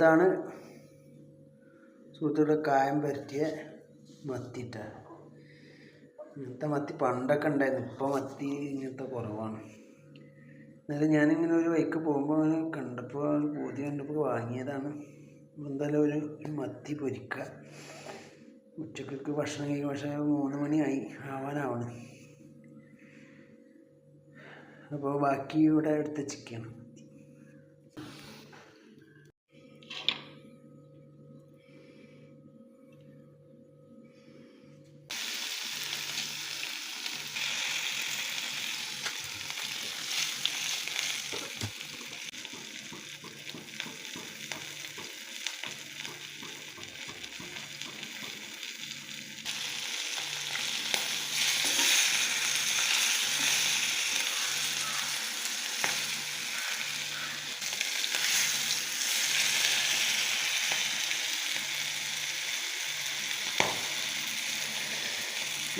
ഇതാണ് സുഹൃത്തുക്കളുടെ കായം പരത്തിയ മത്തിട്ട. ഇങ്ങനത്തെ മത്തി പണ്ടൊക്കെ ഉണ്ടായിരുന്നു. ഇപ്പോൾ മത്തി ഇങ്ങനത്തെ കുറവാണ്. എന്നാലും ഞാനിങ്ങനെ ഒരു വൈക്ക് പോകുമ്പോൾ കണ്ടപ്പോൾ പൂതി കണ്ടപ്പോൾ വാങ്ങിയതാണ്. എന്തായാലും ഒരു മത്തി പൊരിക്കുക ഉച്ചക്കൊക്കെ ഭക്ഷണം കഴിക്കും പക്ഷേ മൂന്ന് മണിയായി. ആവാനാവണം. അപ്പോൾ ബാക്കി ഇവിടെ എടുത്ത് ചിക്കൻ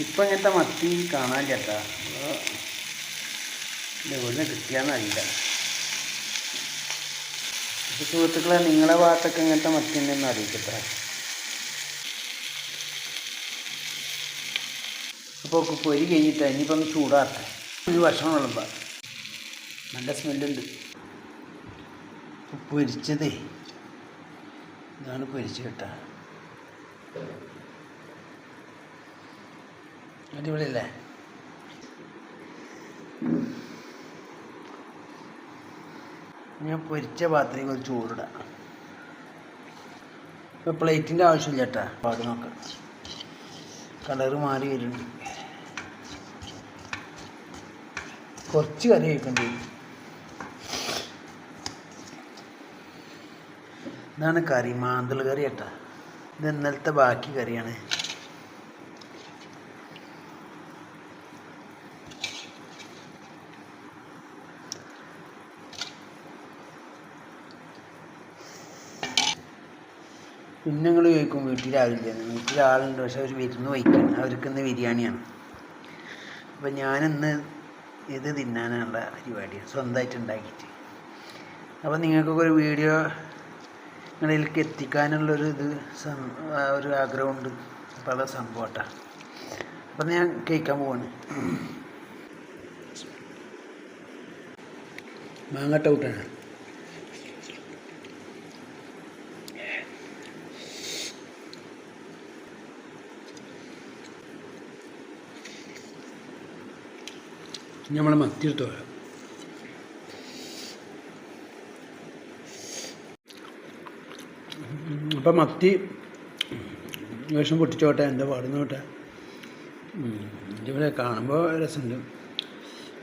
ഇപ്പം ഇങ്ങനത്തെ മത്തി കാണാൻ ചേട്ടാ. ഇവിടുന്ന് കിട്ടിയാന്നറിയില്ല അപ്പോൾ സുഹൃത്തുക്കളെ നിങ്ങളെ ഭാഗത്തൊക്കെ ഇങ്ങനത്തെ മത്തി ഉണ്ടെന്ന് അറിയിക്കട്ടെ. അപ്പോൾ പൊരി കഴിഞ്ഞിട്ട് ഇനിയിപ്പോൾ ഒന്ന് ചൂടാട്ടെ ഒരു ഭക്ഷണം വിളമ്പാ. നല്ല സ്മെല്ലുണ്ട്. പൊരിച്ചതേ. ഇതാണ് പൊരിച്ചു കേട്ടാ. അടിപൊളിയല്ലേ? ഞാൻ പൊരിച്ച പാത്രം ഒരു ചൂടിടാം. ഇപ്പോൾ പ്ലേറ്റിന്റെ ആവശ്യമില്ല കേട്ടാ. പാട് നോക്കാം. കളറ് മാറി വരുന്നുണ്ട്. കുറച്ച് കറി കഴിക്കേണ്ടി വരും. ഇതാണ് കറി മാന്തൽ കറി കേട്ടാ. ഇത് ഇന്നലത്തെ ബാക്കി കറിയാണ്. പിന്നെ നിങ്ങൾ ചോദിക്കും വീട്ടിലാളില്ല വീട്ടിലാളുണ്ട് പക്ഷെ അവർ വിരുന്ന് വയ്ക്കണം അവർക്ക് ഇന്ന് ബിരിയാണിയാണ്. അപ്പം ഞാനിന്ന് ഇത് തിന്നാനുള്ള പരിപാടിയാണ്. സ്വന്തമായിട്ട് ഉണ്ടാക്കിയിട്ട്. അപ്പം നിങ്ങൾക്കൊക്കെ ഒരു വീഡിയോ നിങ്ങളിലേക്ക് എത്തിക്കാനുള്ളൊരു ഇത് ഒരു ആഗ്രഹമുണ്ട്. അപ്പോൾ അത് സംഭവട്ടാണ് അപ്പം ഞാൻ കേൾക്കാൻ പോവാണ്. മാങ്ങ ഔട്ടാണ് നമ്മളെ മത്തി എടുത്ത് പോരാം അപ്പം മത്തി വേഷം പൊട്ടിച്ചോട്ടെ എന്റെ പാടുന്നോട്ടെ. ഇവിടെ കാണുമ്പോൾ രസമുണ്ട്.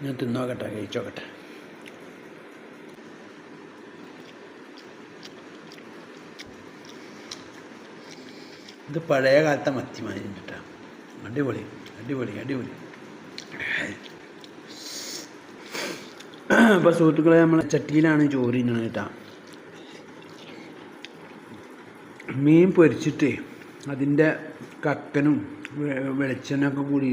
ഞാൻ തിന്നോക്കട്ടെ കഴിച്ചോക്കട്ടെ. ഇത് പഴയ കാലത്തെ മത്തി മാതിരി കേട്ടോ. അടിപൊളി അടിപൊളി അടിപൊളി. അപ്പോൾ സുഹൃത്തുക്കളെ നമ്മൾ ചട്ടിയിലാണ് ചോറ് തിന്നണത് കേട്ടോ. മീൻ പൊരിച്ചിട്ട് അതിന്റെ കക്കനും വെളിച്ചെണ്ണൊക്കെ കൂടി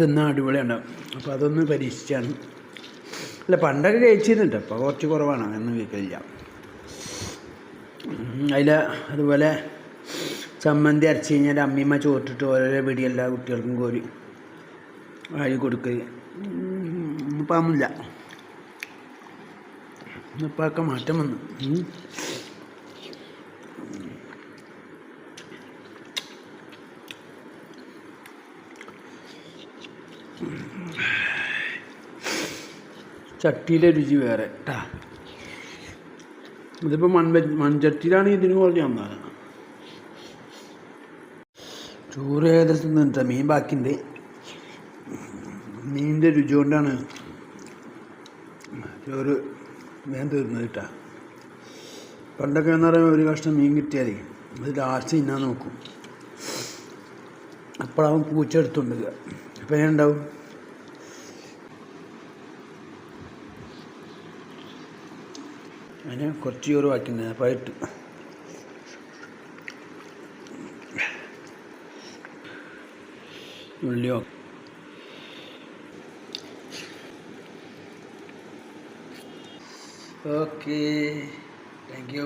തിന്നാൻ അടിപൊളിയുണ്ടാവും അപ്പോൾ അതൊന്ന് പരീക്ഷിച്ചാണ്. അല്ല പണ്ടൊക്കെ കഴിച്ചിരുന്നുണ്ട്. അപ്പോൾ കുറച്ച് കുറവാണ്. അങ്ങനെ കേൾക്കില്ല അതിൽ അതുപോലെ ചമ്മന്തി അരച്ച് കഴിഞ്ഞാൽ അമ്മീമ്മ ചോറിട്ടിട്ട് ഓരോരോ പിടി എല്ലാ കുട്ടികൾക്കും കോരി. വാരി കൊടുക്കുക ഇപ്പം ഇപ്പം മാറ്റം വന്നു. ചട്ടിയിലെ രുചി വേറെ കേട്ടാ ഇതിപ്പോൾ മൺവെ മൺചട്ടിയിലാണ് ഇതിന് കുറഞ്ഞ് വന്നത് ചോറ് ഏകദേശം മീൻ ബാക്കിയുണ്ട്. മീനിന്റെ രുചി കൊണ്ടാണ് ചോറ് വേഗം തീർന്നത് കേട്ടാ. പണ്ടൊക്കെ എന്ന് പറയുമ്പോൾ ഒരു കഷ്ണം മീൻ കിട്ടിയാൽ അത് ലാസ്റ്റ് തിന്നാൻ നോക്കും. അപ്പോഴാവും പൂച്ച എടുത്തുകൊണ്ടിരിക്കുക അപ്പം ഞാൻ ഉണ്ടാവും? അതിന് കുറച്ച് ചോറ് ബാക്കിയുണ്ട്. അപ്പോൾ ഇട്ട്. ഉള്ളിയോ? Okay thank you